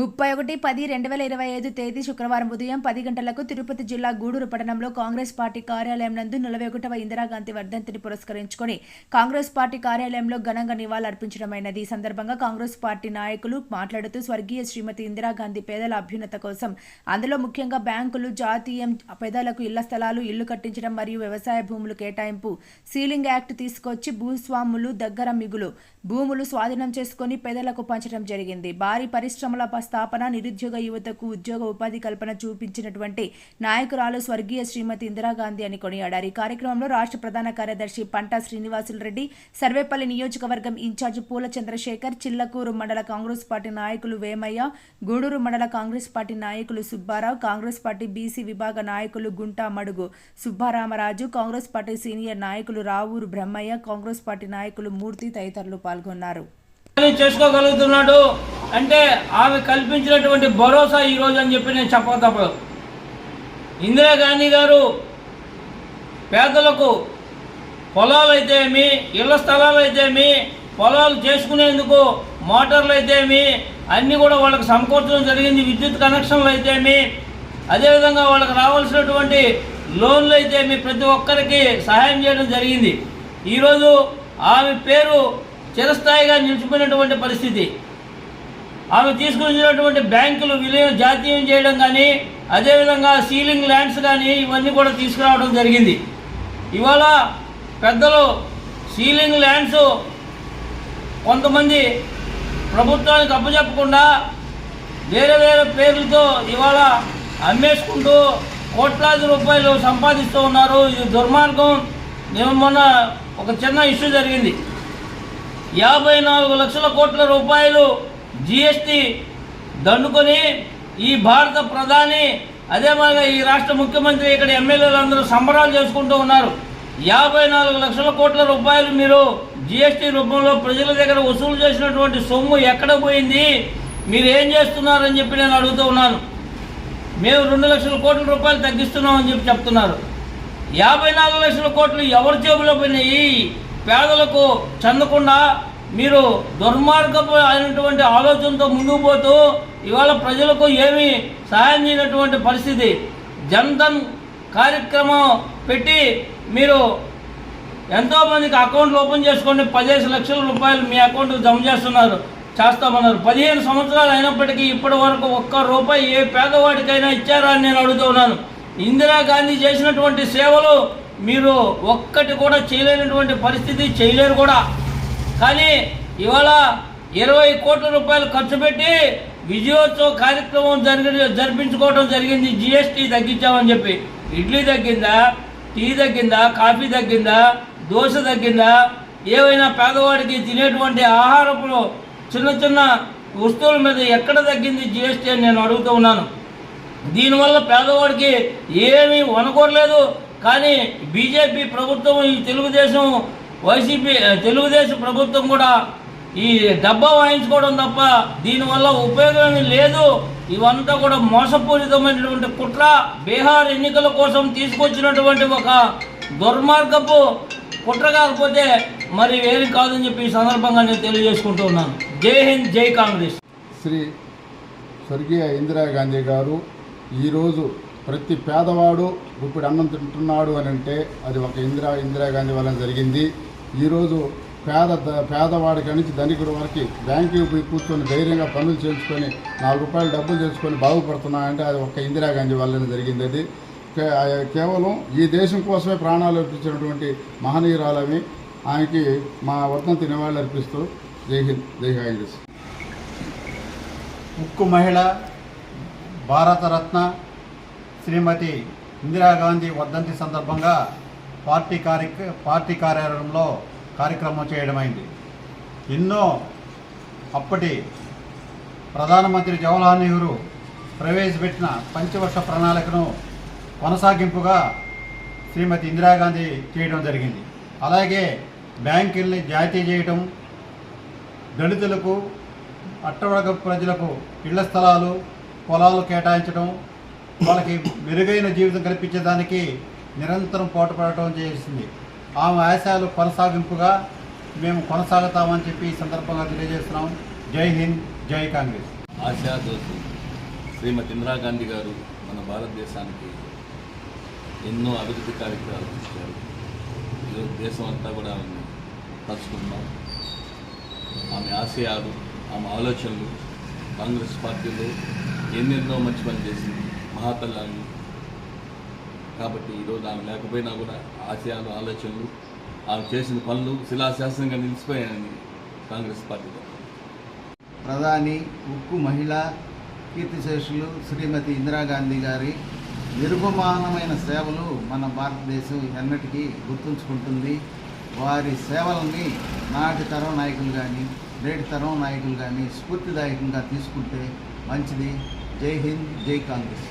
ముప్పై ఒకటి పది రెండు వేల ఇరవై ఐదు తేదీ శుక్రవారం ఉదయం పది గంటలకు తిరుపతి జిల్లా గూడూరు పట్టణంలో కాంగ్రెస్ పార్టీ కార్యాలయం నందు నలభై ఒకటవ ఇందిరాగాంధీ వర్ధంతిని పురస్కరించుకొని కాంగ్రెస్ పార్టీ కార్యాలయంలో ఘనంగా నివాళులర్పించడమైనది. ఈ సందర్భంగా కాంగ్రెస్ పార్టీ నాయకులు మాట్లాడుతూ స్వర్గీయ శ్రీమతి ఇందిరాగాంధీ పేదల అభ్యున్నత కోసం అందులో ముఖ్యంగా బ్యాంకులు జాతీయం పేదలకు ఇళ్ళ స్థలాలు ఇల్లు కట్టించడం మరియు వ్యవసాయ భూములు కేటాయింపు సీలింగ్ యాక్ట్ తీసుకొచ్చి భూస్వాములు దగ్గర మిగులు భూములు స్వాధీనం చేసుకుని పేదలకు పంచడం జరిగింది. భారీ పరిశ్రమల స్థాపన నిరుద్యోగ యువతకు ఉద్యోగ ఉపాధి కల్పన చూపించినటువంటి నాయకురాలు స్వర్గీయ శ్రీమతి ఇందిరాగాంధీ అని కొనియాడారు. ఈ కార్యక్రమంలో రాష్ట్ర ప్రధాన కార్యదర్శి పంటా శ్రీనివాసులు రెడ్డి సర్వేపల్లి నియోజకవర్గం ఇన్ఛార్జ్ పూల చంద్రశేఖర్ చిల్లకూరు మండల కాంగ్రెస్ పార్టీ నాయకులు వేమయ్య గూడూరు మండల కాంగ్రెస్ పార్టీ నాయకులు సుబ్బారావు కాంగ్రెస్ పార్టీ బీసీ విభాగ నాయకులు గుంటా మడుగు సుబ్బారామరాజు కాంగ్రెస్ పార్టీ సీనియర్ నాయకులు రావూరు బ్రహ్మయ్య కాంగ్రెస్ పార్టీ నాయకులు మూర్తి తదితరులు పాల్గొన్నారు. చేసుకోగలుగుతున్నాడు అంటే ఆమె కల్పించినటువంటి భరోసా ఈరోజు అని చెప్పి నేను చెప్పక తప్పదు. ఇందిరాగాంధీ గారు పేదలకు పొలాలు అయితేమి ఇళ్ళ స్థలాలు అయితేమి పొలాలు చేసుకునేందుకు మోటార్లు అయితేమి అన్నీ కూడా వాళ్ళకి సమకూర్చడం జరిగింది విద్యుత్ కనెక్షన్లు అయితేమి అదేవిధంగా వాళ్ళకి రావాల్సినటువంటి లోన్లు అయితేమి ప్రతి ఒక్కరికి సహాయం చేయడం జరిగింది. ఈరోజు ఆమె పేరు చిరస్థాయిగా నిలిచిపోయినటువంటి పరిస్థితి. ఆమె తీసుకొచ్చినటువంటి బ్యాంకులు విలీనం జాతీయం చేయడం కానీ అదేవిధంగా సీలింగ్ ల్యాండ్స్ కానీ ఇవన్నీ కూడా తీసుకురావడం జరిగింది. ఇవాళ పెద్దలు సీలింగ్ ల్యాండ్స్ కొంతమంది ప్రభుత్వానికి అప్పచెప్పకుండా వేరే వేరే పేర్లతో ఇవాళ అమ్మేసుకుంటూ కోట్లాది రూపాయలు సంపాదిస్తూ ఉన్నారు. ఇది దుర్మార్గం. నేను మొన్న ఒక చిన్న ఇష్యూ జరిగింది. యాభై నాలుగు లక్షల కోట్ల రూపాయలు జిఎస్టి దండుకొని ఈ భారత ప్రధాని అదే మాదిరిగా ఈ రాష్ట్ర ముఖ్యమంత్రి ఇక్కడ ఎమ్మెల్యేలు అందరూ సంబరాలు చేసుకుంటూ ఉన్నారు. యాభై నాలుగు లక్షల కోట్ల రూపాయలు మీరు జిఎస్టి రూపంలో ప్రజల దగ్గర వసూలు చేసినటువంటి సొమ్ము ఎక్కడ పోయింది? మీరు ఏం చేస్తున్నారని చెప్పి నేను అడుగుతూ ఉన్నాను. మేము రెండు లక్షల కోట్ల రూపాయలు తగ్గిస్తున్నామని చెప్పి చెప్తున్నారు. యాభై నాలుగు లక్షల కోట్లు ఎవరి జేబులో పోయినాయి? పేదలకు చెందకుండా మీరు దుర్మార్గపు అయినటువంటి ఆలోచనతో ముందుకు పోతూ ఇవాళ ప్రజలకు ఏమి సహాయం చేయనటువంటి పరిస్థితి. జన్ధన్ కార్యక్రమం పెట్టి మీరు ఎంతోమందికి అకౌంట్లు ఓపెన్ చేసుకోండి పదిహేను లక్షల రూపాయలు మీ అకౌంట్ జమ చేస్తున్నారు చేస్తామన్నారు. పదిహేను సంవత్సరాలు అయినప్పటికీ ఇప్పటి వరకు ఒక్క రూపాయి ఏ పేదవాడికైనా ఇచ్చారా అని నేను అడుగుతున్నాను ఇందిరాగాంధీ చేసినటువంటి సేవలు మీరు ఒక్కటి కూడా చేయలేనటువంటి పరిస్థితి చేయలేరు కూడా. కానీ ఇవాళ ఇరవై కోట్ల రూపాయలు ఖర్చు పెట్టి విజయోత్సవ కార్యక్రమం జరిగి జరిపించుకోవడం జరిగింది. జిఎస్టీ తగ్గించామని చెప్పి. ఇడ్లీ తగ్గిందా? టీ తగ్గిందా? కాఫీ తగ్గిందా? దోశ తగ్గిందా? ఏవైనా పేదవాడికి తినేటువంటి ఆహారపు చిన్న చిన్న వస్తువుల మీద ఎక్కడ తగ్గింది జిఎస్టీ అని నేను అడుగుతూ ఉన్నాను. దీనివల్ల పేదవాడికి ఏమీ వనకూరలేదు కానీ బీజేపీ ప్రభుత్వం ఈ తెలుగుదేశం వైసీపీ తెలుగుదేశం ప్రభుత్వం కూడా ఈ డబ్బా వాయించుకోవడం తప్ప దీనివల్ల ఉపయోగం లేదు. ఇవంతా కూడా మోసపూరితమైనటువంటి కుట్ర. బీహార్ ఎన్నికల కోసం తీసుకొచ్చినటువంటి ఒక దుర్మార్గపు కుట్ర కాకపోతే మరి వేరే కాదని చెప్పి ఈ సందర్భంగా నేను తెలియజేసుకుంటూ ఉన్నాను. జై హింద్ జై కాంగ్రెస్. శ్రీ స్వర్గీయ ఇందిరాగాంధీ గారు ఈరోజు ప్రతి పేదవాడు ఇప్పుడు అన్నం తింటున్నాడు అని అంటే అది ఒక ఇందిరా ఇందిరాగాంధీ వలన జరిగింది. ఈరోజు పేద పేదవాడికి నుంచి ధనికుడి వరకు బ్యాంకుకి పోయి కూర్చొని ధైర్యంగా పనులు చేసుకొని నాలుగు రూపాయలు డబ్బులు చేసుకొని బాగుపడుతున్నాయంటే అది ఒక ఇందిరాగాంధీ వల్లనే జరిగింది అది. కేవలం ఈ దేశం కోసమే ప్రాణాలు అర్పించినటువంటి మహనీయురాలని ఆయనకి మా వర్తంతి నివాళులు అర్పిస్తూ జై హింద్ జై కాంగ్రెస్. ఉక్కు మహిళ భారతరత్న శ్రీమతి ఇందిరాగాంధీ వర్ధంతి సందర్భంగా పార్టీ కార్య పార్టీ కార్యాలయంలో కార్యక్రమం చేయడమైంది. ఎన్నో అప్పటి ప్రధానమంత్రి జవహర్లాల్ నెహ్రూ ప్రవేశపెట్టిన పంచవర్ష ప్రణాళికను కొనసాగింపుగా శ్రీమతి ఇందిరాగాంధీ చేయడం జరిగింది. అలాగే బ్యాంకుల్ని జాతీయ చేయటం దళితులకు అట్టవర్గ ప్రజలకు ఇళ్ళ స్థలాలు పొలాలు కేటాయించడం వాళ్ళకి మెరుగైన జీవితం కల్పించేదానికి నిరంతరం పోటపడటం చేసింది ఆమె ఆశయాలు కొనసాగింపుగా మేము కొనసాగుతామని చెప్పి ఈ సందర్భంగా తెలియజేస్తున్నాం. జై హింద్ జై కాంగ్రెస్. ఆశాదోసు శ్రీమతి ఇందిరాగాంధీ గారు మన భారతదేశానికి ఎన్నో అభివృద్ధి కార్యక్రమాలు ఇచ్చారు ఈరోజు దేశం అంతా కూడా ఆమె తలుచుకుంటున్నాం. ఆమె ఆశయాలు ఆమె ఆలోచనలు కాంగ్రెస్ పార్టీలో ఎన్నెన్నో మంచి పని చేసింది. మహాతల్లాన్ని కాబట్టి ఈరోజు ఆమె లేకపోయినా కూడా ఆశయాలు ఆలోచనలు ఆమె చేసిన పనులు శిలాశాసనంగా నిలిచిపోయాయని కాంగ్రెస్ పార్టీ ప్రధాని ఉక్కు మహిళ కీర్తిశేషులు శ్రీమతి ఇందిరాగాంధీ గారి నిరుపమానమైన సేవలు మన భారతదేశం ఎన్నటికీ గుర్తుంచుకుంటుంది. వారి సేవలని నాటి తరం నాయకులు కానీ నేటి తరం నాయకులు కానీ స్ఫూర్తిదాయకంగా తీసుకుంటే మంచిది. జై హింద్ జై కాంగ్రెస్.